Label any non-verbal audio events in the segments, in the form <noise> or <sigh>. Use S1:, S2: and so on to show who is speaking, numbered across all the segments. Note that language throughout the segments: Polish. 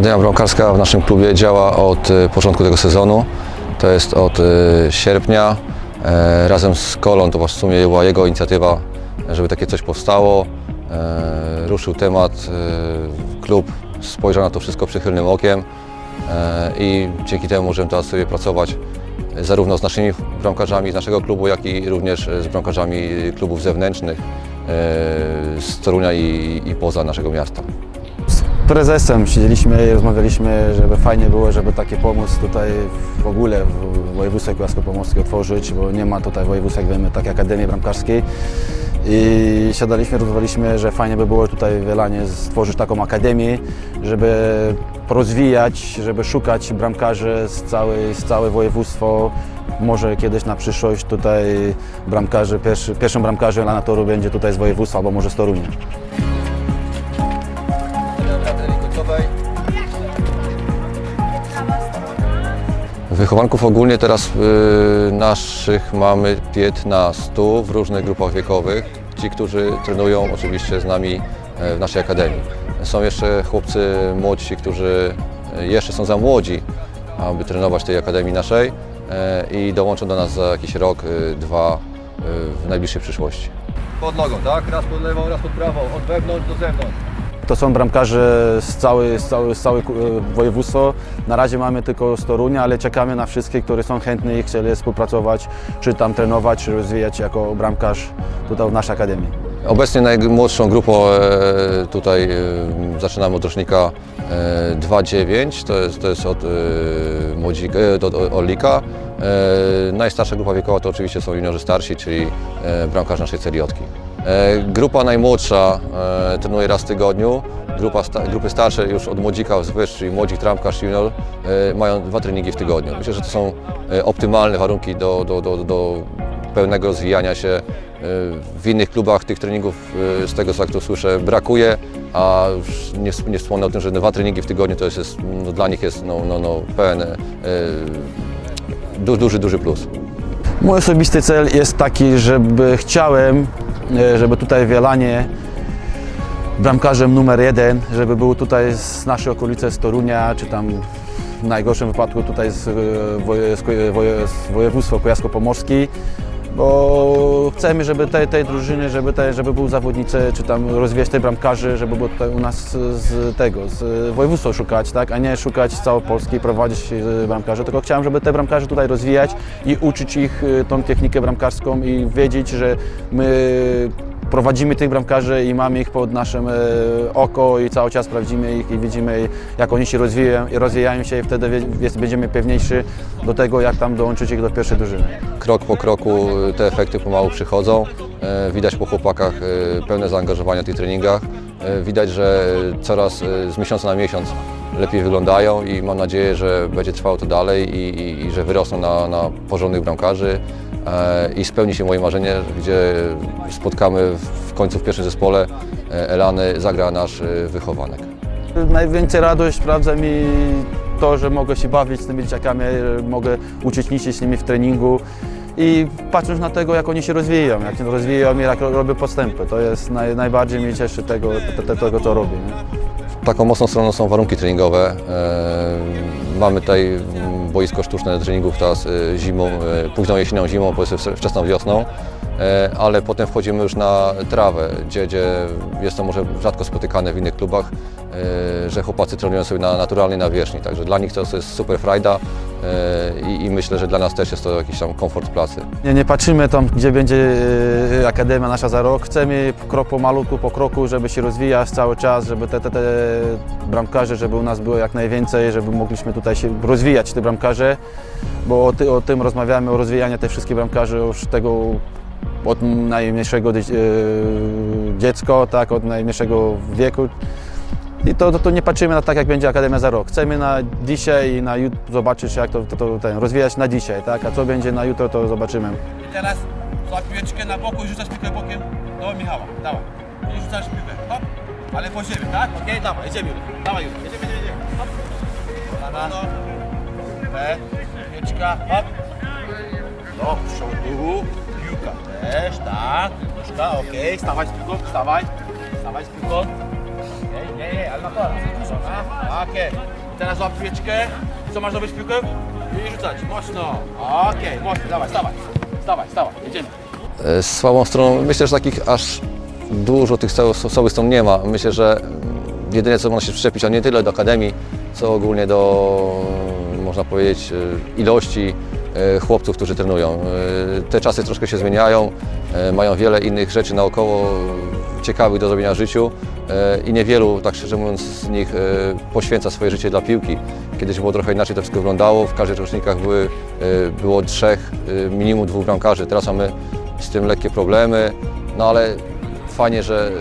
S1: Akademia Bramkarska w naszym klubie działa od e, początku tego sezonu. To jest od e, sierpnia. E, Razem z Kolą, to w sumie była jego inicjatywa, żeby takie coś powstało. E, Ruszył temat, e, klub spojrzał na to wszystko przychylnym okiem e, i dzięki temu możemy teraz sobie pracować zarówno z naszymi bramkarzami z naszego klubu, jak i również z bramkarzami klubów zewnętrznych z Torunia i, i poza naszego miasta.
S2: Prezesem siedzieliśmy i rozmawialiśmy, żeby fajnie było, żeby taki pomóc tutaj w ogóle w województwie kujawsko-pomorskim otworzyć, bo nie ma tutaj w województwie, jak wiemy, takiej Akademii Bramkarskiej. I siadaliśmy, rozmawialiśmy, że fajnie by było tutaj w Elanie stworzyć taką akademię, żeby rozwijać, żeby szukać bramkarzy z całej, z całe województwo. Może kiedyś na przyszłość tutaj bramkarzy, pierwszy, pierwszym bramkarzem Elana Toru będzie tutaj z województwa albo może z Torunia.
S1: Wychowanków ogólnie teraz y, naszych mamy 15 w różnych grupach wiekowych. Ci, którzy trenują oczywiście z nami e, w naszej akademii. Są jeszcze chłopcy młodsi, którzy e, jeszcze są za młodzi, aby trenować w tej akademii naszej e, i dołączą do nas za jakiś rok, y, dwa w najbliższej przyszłości. Pod nogą, tak? Raz pod lewą, raz pod prawą, od wewnątrz do zewnątrz.
S2: To są bramkarze z całej, z z całej województwo. Na razie mamy tylko z Torunia, ale czekamy na wszystkich, którzy są chętni i chcieli współpracować, czy tam trenować, czy rozwijać jako bramkarz tutaj w naszej akademii.
S1: Obecnie najmłodszą grupą e, tutaj e, zaczynamy od rocznika e, 2-9, to jest, to jest od e, młodzika, e, od Orlika. E, najstarsza grupa wiekowa to oczywiście są juniorzy starsi, czyli e, bramkarz naszej celiotki. E, grupa najmłodsza e, trenuje raz w tygodniu, grupa sta, grupy starsze już od młodzika wzwyż, czyli młodzik, trampkarz, junior, e, mają dwa treningi w tygodniu. Myślę, że to są optymalne warunki do, do, do, do pełnego rozwijania się. W innych klubach tych treningów, z tego co to słyszę, brakuje, a już nie, nie wspomnę o tym, że dwa treningi w tygodniu to jest, jest no, dla nich jest no, no, no, pełen, du, duży, duży plus.
S2: Mój osobisty cel jest taki, żeby chciałem, żeby tutaj w Jelanie bramkarzem numer jeden, żeby był tutaj z naszej okolicy, z Torunia, czy tam w najgorszym wypadku tutaj z, e, z województwa kujawsko-pomorskie, bo chcemy, żeby tej, tej drużyny, żeby, te, żeby był zawodnicy, czy tam rozwijać tych bramkarzy, żeby było tutaj u nas z tego, z województwa szukać, tak, a nie szukać całej Polski i prowadzić e, bramkarzy, tylko chciałem, żeby te bramkarzy tutaj rozwijać i uczyć ich e, tą technikę bramkarską i wiedzieć, że my prowadzimy tych bramkarzy i mamy ich pod naszym e, oko i cały czas sprawdzimy ich i widzimy jak oni się rozwijają, rozwijają się i wtedy będziemy pewniejsi do tego, jak tam dołączyć ich do pierwszej drużyny.
S1: Krok po kroku te efekty pomału przychodzą. E, Widać po chłopakach e, pełne zaangażowanie w tych treningach. E, Widać, że coraz e, z miesiąca na miesiąc lepiej wyglądają i mam nadzieję, że będzie trwało to dalej i, i, i że wyrosną na, na porządnych bramkarzy e, i spełni się moje marzenie, gdzie spotkamy w końcu w pierwszym zespole e, Elany zagra nasz e, wychowanek.
S2: Najwięcej radość sprawdza mi to, że mogę się bawić z tymi dzieciakami, mogę uczestniczyć z nimi w treningu i patrząc na tego, jak oni się rozwijają, jak się rozwijają i jak robią postępy. To jest naj, najbardziej mnie cieszy tego, te, te, tego co robię. Nie?
S1: Taką mocną stroną są warunki treningowe. Mamy tutaj mm, boisko sztuczne treningów teraz e, zimą, e, późną jesienią, zimą, powiedzmy wczesną wiosną, E, ale potem wchodzimy już na trawę, gdzie, gdzie jest to może rzadko spotykane w innych klubach, e, że chłopacy trenują sobie na naturalnej nawierzchni, także dla nich to jest super frajda e, i, i myślę, że dla nas też jest to jakiś tam komfort pracy.
S2: Nie, nie patrzymy tam, gdzie będzie e, Akademia nasza za rok. Chcemy krok po malutku, po kroku, żeby się rozwijać cały czas, żeby te, te, te bramkarze, żeby u nas było jak najwięcej, żeby mogliśmy tutaj się rozwijać, te bramkarze, bo o, ty, o tym rozmawiamy, o rozwijaniu tych wszystkich bramkarzy już tego od najmniejszego e, dziecko, tak, od najmniejszego wieku. I to, to, to nie patrzymy na tak, jak będzie Akademia za rok. Chcemy na dzisiaj i na jutro zobaczyć, jak to, to, to ten, rozwijać na dzisiaj, tak? A co będzie na jutro, to zobaczymy.
S3: I teraz złap piłeczkę na boku i rzucasz piłkę bokiem do Michała. Dawaj. I rzucasz piłkę. Hop. Ale po ziemi, tak? Okej, dawaj, jedziemy. Dawaj. Jedziemy, jedziemy, jedziemy. Hop. Kolana. No. Te. Piłeczka. Hop. Do przodu. Piłka też, tak. Nóżka, okej. Stawaj z piłką, stawaj. Stawaj z piłką. Nie, nie, nie, ale na pora. Okej. Teraz złap piłeczkę. Co masz zrobić z piłką? I rzucać. Mocno. Okej, mocno. Dawaj, stawaj. Stawaj, stawaj. Jedziemy.
S1: E, Z słabą stroną, myślę, że takich aż dużo tych słabych stron nie ma. Myślę, że jedynie co można się przyczepić, a nie tyle do akademii, co ogólnie do, można powiedzieć, e, ilości e, chłopców, którzy trenują. E, Te czasy troszkę się zmieniają, mają wiele innych rzeczy naokoło ciekawych do zrobienia w życiu i niewielu, tak szczerze mówiąc, z nich poświęca swoje życie dla piłki. Kiedyś było trochę inaczej to wszystko wyglądało, w każdych rocznikach były, było trzech, minimum dwóch bramkarzy. Teraz mamy z tym lekkie problemy, no ale fajnie, że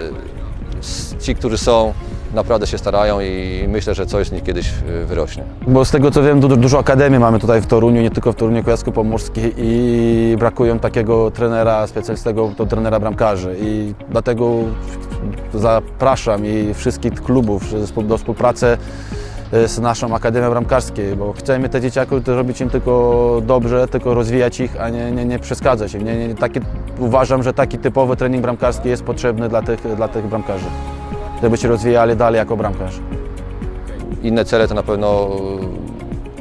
S1: ci, którzy są, naprawdę się starają i myślę, że coś z nich kiedyś y, wyrośnie.
S2: Bo z tego co wiem, du- dużo akademii mamy tutaj w Toruniu, nie tylko w Toruniu Kujawsko-Pomorskim i brakują takiego trenera specjalistego, to trenera bramkarzy i dlatego zapraszam i wszystkich klubów do współpracy e, z naszą Akademią Bramkarskiej, bo chcemy te dzieciaki robić im tylko dobrze, tylko rozwijać ich, a nie, nie, nie przeszkadzać im. Nie, nie, taki, uważam, że taki typowy trening bramkarski jest potrzebny dla tych, dla tych bramkarzy, żeby się rozwijali dalej jako bramkarze.
S1: Inne cele to na pewno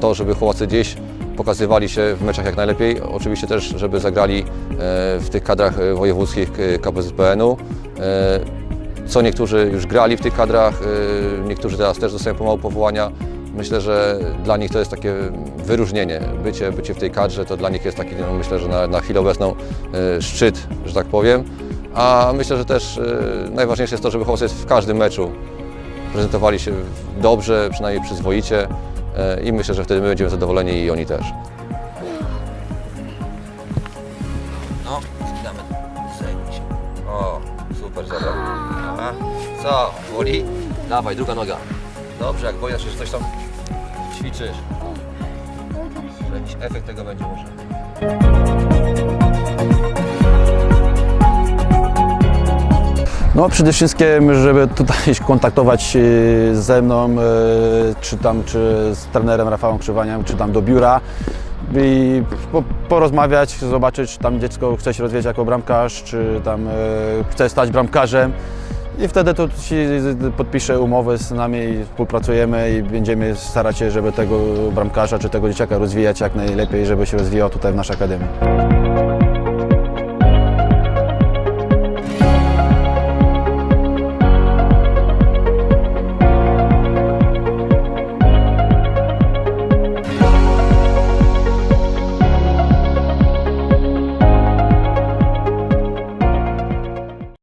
S1: to, żeby chłopacy gdzieś pokazywali się w meczach jak najlepiej. Oczywiście też, żeby zagrali e, w tych kadrach e, wojewódzkich KPZPN-u. E, Co niektórzy już grali w tych kadrach, niektórzy teraz też dostają pomału powołania. Myślę, że dla nich to jest takie wyróżnienie. Bycie, bycie w tej kadrze to dla nich jest taki, no, myślę, że na, na chwilę obecną szczyt, że tak powiem. A myślę, że też e, najważniejsze jest to, żeby chłopacy w każdym meczu prezentowali się dobrze, przynajmniej przyzwoicie e, i myślę, że wtedy my będziemy zadowoleni i oni też. No, damy O, super, zabrał. Co, boli? Dawaj, druga noga. Dobrze, jak się, że coś tam ćwiczysz. Jakiś efekt tego będzie może.
S2: No przede wszystkim, żeby tutaj <laughs> kontaktować e, ze mną, e, czy tam, czy z trenerem Rafałem Krzywaniem, czy tam do biura i po, porozmawiać, zobaczyć, czy tam dziecko chce się rozwijać jako bramkarz, czy tam e, chce stać bramkarzem. I wtedy to się podpisze umowę z nami i współpracujemy i będziemy starać się, żeby tego bramkarza czy tego dzieciaka rozwijać jak najlepiej, żeby się rozwijał tutaj w naszej akademii.